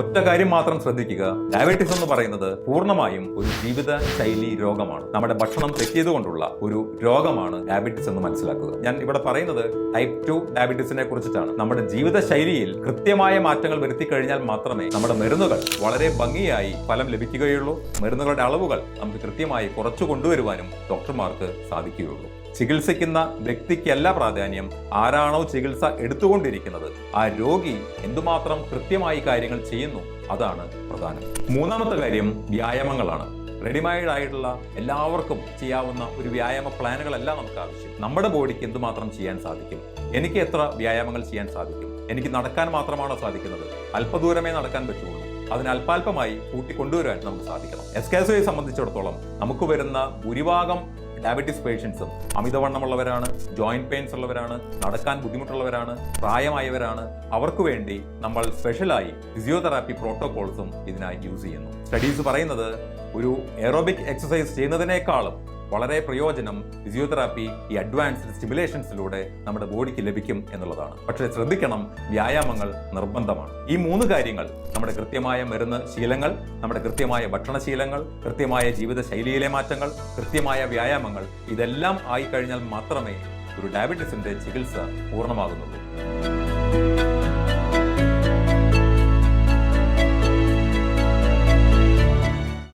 ഒറ്റ കാര്യം മാത്രം ശ്രദ്ധിക്കുക. ഡയബറ്റീസ് എന്ന് പറയുന്നത് പൂർണമായും ഒരു ജീവിത ശൈലി രോഗമാണ്. നമ്മുടെ ഭക്ഷണം തെറ്റിയതുകൊണ്ടുള്ള ഒരു രോഗമാണ് ഡയബറ്റീസ് എന്ന് മനസ്സിലാക്കുക. ഞാൻ ഇവിടെ പറയുന്നത് ടൈപ്പ് ടു ഡയബറ്റീസിനെ കുറിച്ചിട്ടാണ്. നമ്മുടെ ജീവിത ശൈലിയിൽ കൃത്യമായ മാറ്റങ്ങൾ വരുത്തി കഴിഞ്ഞാൽ മാത്രമേ നമ്മുടെ മരുന്നുകൾ വളരെ ഭംഗിയായി ഫലം ലഭിക്കുകയുള്ളൂ. മരുന്നുകളുടെ അളവുകൾ നമുക്ക് കൃത്യമായി കുറച്ചു കൊണ്ടുവരുവാനും ഡോക്ടർമാർക്ക് സാധിക്കുകയുള്ളൂ. ചികിത്സിക്കുന്ന വ്യക്തിക്കല്ല പ്രാധാന്യം. ആരാണോ ചികിത്സ എടുത്തുകൊണ്ടിരിക്കുന്നത്. ആ രോഗി എന്തുമാത്രം കൃത്യമായി കാര്യങ്ങൾ ചെയ്യുന്നു? അതാണ് പ്രധാനം. മൂന്നാമത്തെ കാര്യം വ്യായാമങ്ങളാണ്. റെഡിമെയ്ഡ് ആയിട്ടുള്ള എല്ലാവർക്കും ചെയ്യാവുന്ന ഒരു വ്യായാമ പ്ലാനുകളല്ല നമുക്ക് ആവശ്യം നമ്മുടെ ബോഡിക്ക് എന്തുമാത്രം ചെയ്യാൻ സാധിക്കും? എനിക്ക് എത്ര വ്യായാമങ്ങൾ ചെയ്യാൻ സാധിക്കും? എനിക്ക് നടക്കാൻ മാത്രമാണോ സാധിക്കുന്നത്? അല്പദൂരമേ നടക്കാൻ പറ്റുള്ളൂ. അതിന് അല്പാൽപമായി കൂട്ടിക്കൊണ്ടുവരാൻ നമുക്ക് സാധിക്കണം. എസ് കെ എസ് സംബന്ധിച്ചിടത്തോളം നമുക്ക് വരുന്ന ഭൂരിഭാഗം ഡയബറ്റീസ് പേഷ്യൻസും അമിതവണ്ണമുള്ളവരാണ് ജോയിന്റ് പെയിൻസ് ഉള്ളവരാണ് നടക്കാൻ ബുദ്ധിമുട്ടുള്ളവരാണ് പ്രായമായവരാണ്. അവർക്ക് വേണ്ടി നമ്മൾ സ്പെഷ്യലായി ഫിസിയോതെറാപ്പി പ്രോട്ടോകോൾസും ഇതിനായി യൂസ് ചെയ്യുന്നു. സ്റ്റഡീസ് പറയുന്നത് ഒരു എറോബിക് എക്സസൈസ് ചെയ്യുന്നതിനേക്കാളും വളരെ പ്രയോജനം ഫിസിയോതെറാപ്പി ഈ അഡ്വാൻസ്ഡ് സ്റ്റിമുലേഷൻസിലൂടെ നമ്മുടെ ബോഡിക്ക് ലഭിക്കും എന്നുള്ളതാണ്. പക്ഷേ ശ്രദ്ധിക്കണം വ്യായാമങ്ങൾ നിർബന്ധമാണ്. ഈ മൂന്ന് കാര്യങ്ങൾ നമ്മുടെ കൃത്യമായ മരുന്ന് ശീലങ്ങൾ നമ്മുടെ കൃത്യമായ ഭക്ഷണശീലങ്ങൾ കൃത്യമായ ജീവിത ശൈലിയിലെ മാറ്റങ്ങൾ കൃത്യമായ വ്യായാമങ്ങൾ ഇതെല്ലാം ആയിക്കഴിഞ്ഞാൽ മാത്രമേ ഒരു ഡയബറ്റീസിന്റെ ചികിത്സ പൂർണമാകുന്നുള്ളൂ.